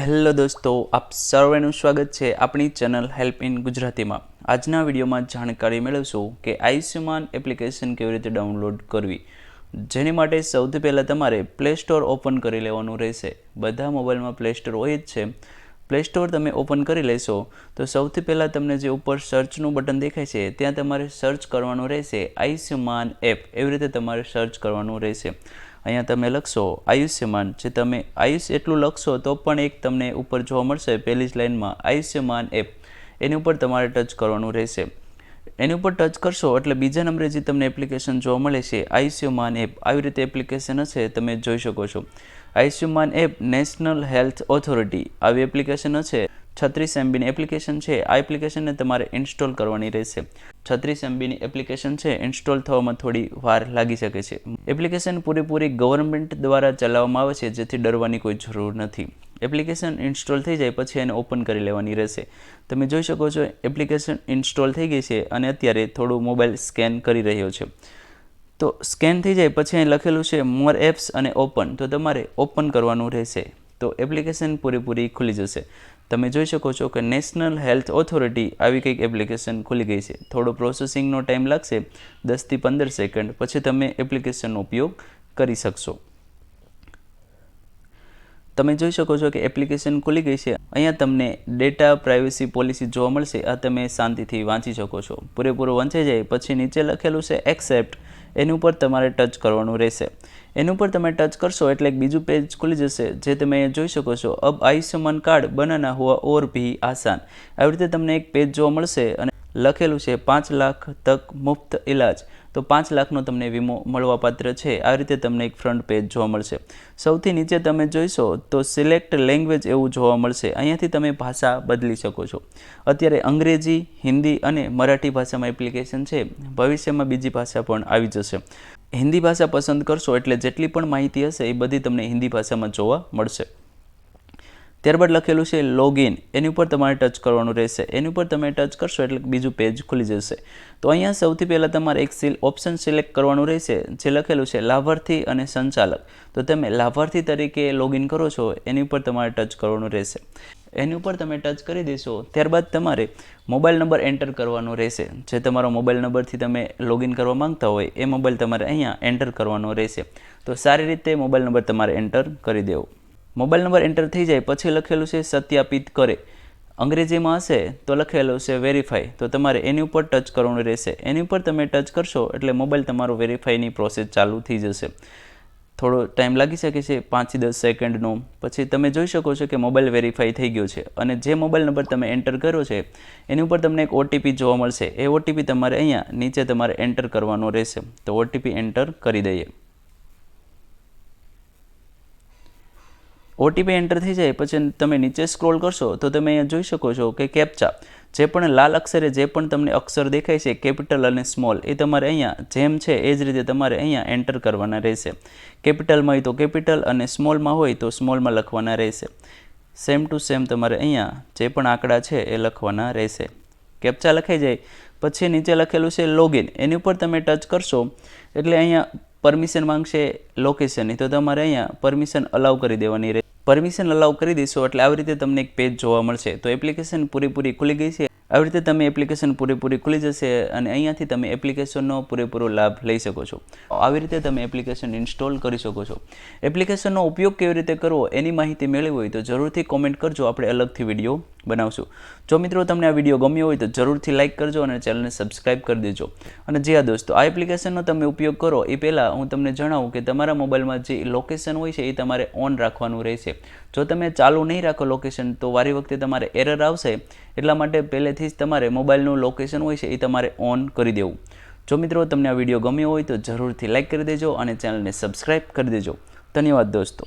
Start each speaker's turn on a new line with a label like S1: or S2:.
S1: Hello દોસ્તો, આપ સર્વેનું સ્વાગત છે આપણી ચેનલ હેલ્પ ઇન ગુજરાતીમાં. આજના વિડીયોમાં જાણકારી મેળવશું કે આયુષ્યમાન એપ્લિકેશન કેવી રીતે ડાઉનલોડ કરવી. જેની માટે સૌથી પહેલાં તમારે પ્લે સ્ટોર ઓપન કરી લેવાનું રહેશે. બધા મોબાઈલમાં પ્લે સ્ટોર હોય જ છે. પ્લે સ્ટોર તમે ઓપન કરી લેશો, તો સૌથી પહેલાં તમને જે ઉપર સર્ચનું બટન દેખાય છે, ત્યાં તમારે સર્ચ કરવાનું રહેશે આયુષ્યમાન એપ. એવી રીતે તમારે સર્ચ કરવાનું રહેશે. અહીંયા તમે લખશો આયુષ્યમાન. જે તમે આયુષ એટલું લખશો, તો પણ એક તમને ઉપર જોવા મળશે પહેલી જ લાઇનમાં આયુષ્યમાન એપ. એની ઉપર તમારે ટચ કરવાનું રહેશે. એની ઉપર ટચ કરશો એટલે બીજા નંબરે જે તમને એપ્લિકેશન જોવા મળે છે, આયુષ્યમાન એપ, આવી રીતે એપ્લિકેશન હશે, તમે જોઈ શકો છો. Ayushman app national health authority આવી એપ્લિકેશન હશે. છત્રીસ એમબીની એપ્લિકેશન છે, આ એપ્લિકેશનને તમારે ઇન્સ્ટોલ કરવાની રહેશે. છત્રીસ એમબીની એપ્લિકેશન છે ઇન્સ્ટોલ થવામાં થોડી વાર લાગી શકે છે. એપ્લિકેશન પૂરેપૂરી ગવર્મેન્ટ દ્વારા ચલાવવામાં આવે છે, જેથી ડરવાની કોઈ જરૂર નથી. એપ્લિકેશન ઇન્સ્ટોલ થઈ જાય પછી એને ઓપન કરી લેવાની રહેશે. તમે જોઈ શકો છો એપ્લિકેશન ઇન્સ્ટોલ થઈ ગઈ છે અને અત્યારે થોડું મોબાઈલ સ્કેન કરી રહ્યો છે. તો સ્કેન થઈ જાય પછી અહીં લખેલું છે મોર એપ્સ અને ઓપન. તો તમારે ઓપન કરવાનું રહેશે. તો એપ્લિકેશન પૂરેપૂરી ખુલી જશે. તમે જોઈ શકો છો કે નેશનલ હેલ્થ ઓથોરિટી આવી કંઈક એપ્લિકેશન ખુલી ગઈ છે. થોડો પ્રોસેસિંગનો ટાઈમ લાગશે, દસથી પંદર સેકન્ડ. પછી તમે એપ્લિકેશનનો ઉપયોગ કરી શકશો. તમે જોઈ શકો છો કે એપ્લિકેશન ખુલી ગઈ છે. અહીંયા તમને ડેટા પ્રાઇવસી પોલિસી જોવા મળશે. આ તમે શાંતિથી વાંચી શકો છો. પૂરેપૂરું વાંચી જાય, પછી નીચે લખેલું છે એક્સેપ્ટ એની ઉપર તમારે ટચ કરવાનું રહેશે. એની ઉપર તમે ટચ કરશો એટલે એક બીજું પેજ ખુલી જશે, જે તમે જોઈ શકો છો. અબ આયુષ્યમાન કાર્ડ, બનાના હુઆ ઓર ભી આસાન. આવી રીતે તમને એક પેજ જોવા મળશે અને લખેલું છે, પાંચ લાખ તક મુફ્ત ઇલાજ તો પાંચ લાખનો તમને વીમો મળવાપાત્ર છે. આ રીતે તમને એક ફ્રન્ટ પેજ જોવા મળશે. સૌથી નીચે તમે જોઈશો તો સિલેક્ટ લેંગ્વેજ એવું જોવા મળશે. અહીંયાથી તમે ભાષા બદલી શકો છો. અત્યારે અંગ્રેજી, હિન્દી અને મરાઠી ભાષામાં એપ્લિકેશન છે. ભવિષ્યમાં બીજી ભાષા પણ આવી જશે. હિન્દી ભાષા પસંદ કરશો એટલે જેટલી પણ માહિતી હશે એ બધી તમને હિન્દી ભાષામાં જોવા મળશે. ત્યારબાદ લખેલું છે લોગિન એની ઉપર તમારે ટચ કરવાનું રહેશે. એની ઉપર તમે ટચ કરશો એટલે બીજું પેજ ખુલી જશે. તો અહીંયા સૌથી પહેલાં તમારે એક સિલ ઓપ્શન સિલેક્ટ કરવાનું રહેશે, જે લખેલું છે લાભાર્થી અને સંચાલક. તો તમે લાભાર્થી તરીકે લોગિન કરો છો, એની ઉપર તમારે ટચ કરવાનું રહેશે. એની ઉપર તમે ટચ કરી દેશો, ત્યારબાદ તમારે મોબાઈલ નંબર એન્ટર કરવાનો રહેશે. જે તમારો મોબાઈલ નંબરથી તમે લોગિન કરવા માંગતા હોય, એ મોબાઈલ તમારે અહીંયા એન્ટર કરવાનો રહેશે. તો સારી રીતે મોબાઈલ નંબર તમારે એન્ટર કરી દેવો. મોબાઈલ નંબર એન્ટર થઈ જાય, પછી લખેલું છે સત્યાપિત કરે. અંગ્રેજીમાં હશે તો લખેલું છે વેરીફાઈ. તો તમારે એની ઉપર ટચ કરવાનું રહેશે. એની ઉપર તમે ટચ કરશો એટલે મોબાઈલ તમારો વેરીફાઈની પ્રોસેસ ચાલુ થઈ જશે. થોડો ટાઈમ લાગી શકે છે પાંચથી દસ સેકન્ડનો. પછી તમે જોઈ શકો છો કે મોબાઈલ વેરીફાઈ થઈ ગયો છે. અને જે મોબાઈલ નંબર તમે એન્ટર કર્યો છે, એની ઉપર તમને એક ઓટીપી જોવા મળશે. એ ઓટીપી તમારે અહીંયા નીચે તમારે એન્ટર કરવાનો રહેશે. તો ઓટીપી એન્ટર કરી દઈએ. ઓટીપી એન્ટર થઈ જાય, પછી તમે નીચે સ્ક્રોલ કરશો, તો તમે અહીંયા જોઈ શકો છો કે કેપ્ચા જે પણ લાલ અક્ષરે જે પણ તમને અક્ષર દેખાય છે કેપિટલ અને સ્મોલ એ તમારે અહીંયા જેમ છે એ જ રીતે તમારે અહીંયા એન્ટર કરવાના રહેશે. કેપિટલમાં હોય તો કેપિટલ અને સ્મોલમાં હોય તો સ્મોલમાં લખવાના રહેશે. સેમ ટુ સેમ તમારે અહીંયા જે પણ આંકડા છે એ લખવાના રહેશે. કેપ્ચા લખાઈ જાય, પછી નીચે લખેલું છે લોગિન એની ઉપર તમે ટચ કરશો, એટલે અહીંયા પરમિશન માંગશે લોકેશનની તો તમારે અહીંયા પરમિશન અલાઉ કરી દેવાની રહે પરમિશન અલાઉ કરી દેશો એટલે આવી રીતે તમને એક પેજ જોવા મળશે. તો એપ્લિકેશન પૂરેપૂરી ખુલી ગઈ છે. આવી રીતે તમે એપ્લિકેશન પૂરેપૂરી ખુલી જશે અને અહીંયાથી તમે એપ્લિકેશનનો પૂરેપૂરો લાભ લઈ શકો છો. આવી રીતે તમે એપ્લિકેશન ઇન્સ્ટોલ કરી શકો છો. એપ્લિકેશનનો ઉપયોગ કેવી રીતે કરવો એની માહિતી મેળવી હોય તો જરૂરથી કોમેન્ટ કરજો. આપણે અલગથી વીડિયો બનાવશું. જો મિત્રો તમને આ વીડિયો ગમ્યો હોય તો જરૂરથી લાઇક કરજો અને ચેનલને સબસ્ક્રાઇબ કરી દેજો. અને જે આ દોસ્તો, આ એપ્લિકેશનનો તમે ઉપયોગ કરો, એ પહેલાં હું તમને જણાવું કે તમારા મોબાઈલમાં જે લોકેશન હોય છે, એ તમારે ઓન રાખવાનું રહેશે. જો તમે ચાલુ નહીં રાખો લોકેશન તો વારી વખતે તમારે એરર આવશે. એટલા માટે પહેલેથી જ તમારે મોબાઈલનું લોકેશન હોય છે, એ તમારે ઓન કરી દેવું. જો મિત્રો તમને આ વીડિયો ગમ્યો હોય તો જરૂરથી લાઇક કરી દેજો અને ચેનલને સબસ્ક્રાઇબ કરી દેજો. ધન્યવાદ દોસ્તો.